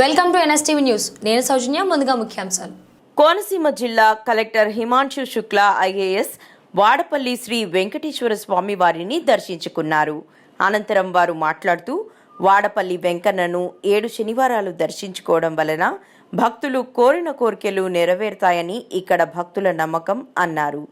Welcome to NSTV news. నేను సౌజన్య ముందుగా ముఖ్యాంశాలు. కోనసీమ జిల్లా కలెక్టర్ హిమాంశు శుక్లా ఐఏఎస్ వాడపల్లి శ్రీ వెంకటేశ్వర స్వామి వారిని దర్శించుకున్నారు. అనంతరం వారు మాట్లాడుతూ వాడపల్లి వెంకన్నను ఏడు శనివారాలు దర్శించుకోవడం వలన భక్తులు కోరిన కోరికలు నెరవేరుతాయని ఇక్కడ భక్తుల నమ్మకం అన్నారు.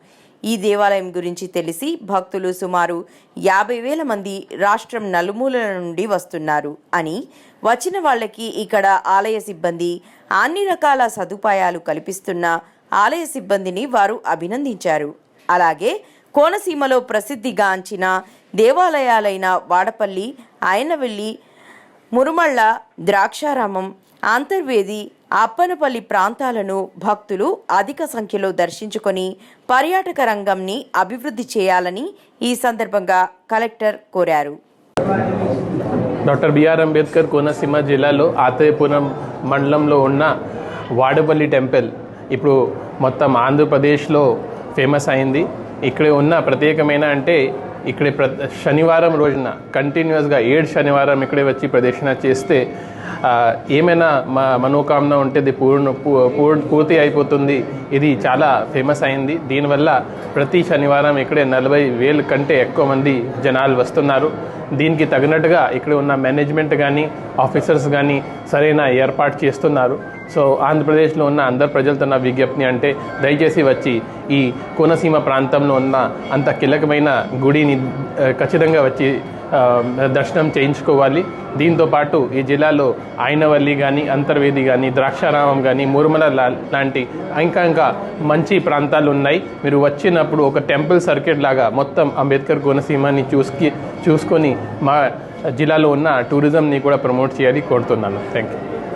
ఈ దేవాలయం గురించి తెలిసి భక్తులు సుమారు యాభై వేల మంది రాష్ట్రం నలుమూలల నుండి వస్తున్నారు అని వచ్చిన వాళ్ళకి ఇక్కడ ఆలయ సిబ్బంది అన్ని రకాల సదుపాయాలు కల్పిస్తున్న ఆలయ సిబ్బందిని వారు అభినందించారు. అలాగే కోనసీమలో ప్రసిద్ధిగాంచిన దేవాలయాలైన వాడపల్లి ఆయనవెల్లి మురుమళ్ళ ద్రాక్షారామం అంతర్వేది అప్పనపల్లి ప్రాంతాలను భక్తులు అధిక సంఖ్యలో దర్శించుకొని పర్యాటక రంగంని అభివృద్ధి చేయాలని ఈ సందర్భంగా కలెక్టర్ కోరారు. డాక్టర్ బిఆర్ అంబేద్కర్ కోనసీమ జిల్లాలో ఆత్రేయపురం మండలంలో ఉన్న వాడపల్లి టెంపుల్ ఇప్పుడు మొత్తం ఆంధ్రప్రదేశ్లో ఫేమస్ అయింది. ఇక్కడ ఉన్న ప్రత్యేకమైన అంటే ఇక్కడ ప్ర శనివారం రోజున కంటిన్యూస్గా ఏడు శనివారం ఇక్కడే వచ్చి ప్రదక్షిణ చేస్తే ఏమైనా మా మనోకామన ఉంటే పూర్ణ పూ- పూర్తి అయిపోతుంది. ఇది చాలా ఫేమస్ అయింది. దీనివల్ల ప్రతి శనివారం ఇక్కడే నలభై వేల కంటే ఎక్కువ మంది జనాలు వస్తున్నారు. దీనికి తగినట్టుగా ఇక్కడ ఉన్న మేనేజ్మెంట్ కానీ ఆఫీసర్స్ కానీ సరైన ఏర్పాటు చేస్తున్నారు. సో ఆంధ్రప్రదేశ్లో ఉన్న అందరు ప్రజలతో నా విజ్ఞప్తి అంటే దయచేసి వచ్చి ఈ కోనసీమ ప్రాంతంలో ఉన్న అంత కీలకమైన గుడిని ఖచ్చితంగా వచ్చి దర్శనం చేయించుకోవాలి. దీంతో పాటు ఈ జిల్లాలో ఆయనవల్లి కానీ అంతర్వేది కానీ ద్రాక్షారామం కానీ మురుమల లాంటి ఇంకా ఇంకా మంచి ప్రాంతాలు ఉన్నాయి మీరు వచ్చినప్పుడు ఒక టెంపుల్ సర్కిట్ లాగా మొత్తం అంబేద్కర్ కోనసీమని చూసుకి చూసుకొని మా జిల్లాలో ఉన్న టూరిజంని కూడా ప్రమోట్ చేయాలి కోరుతున్నాను. Thank you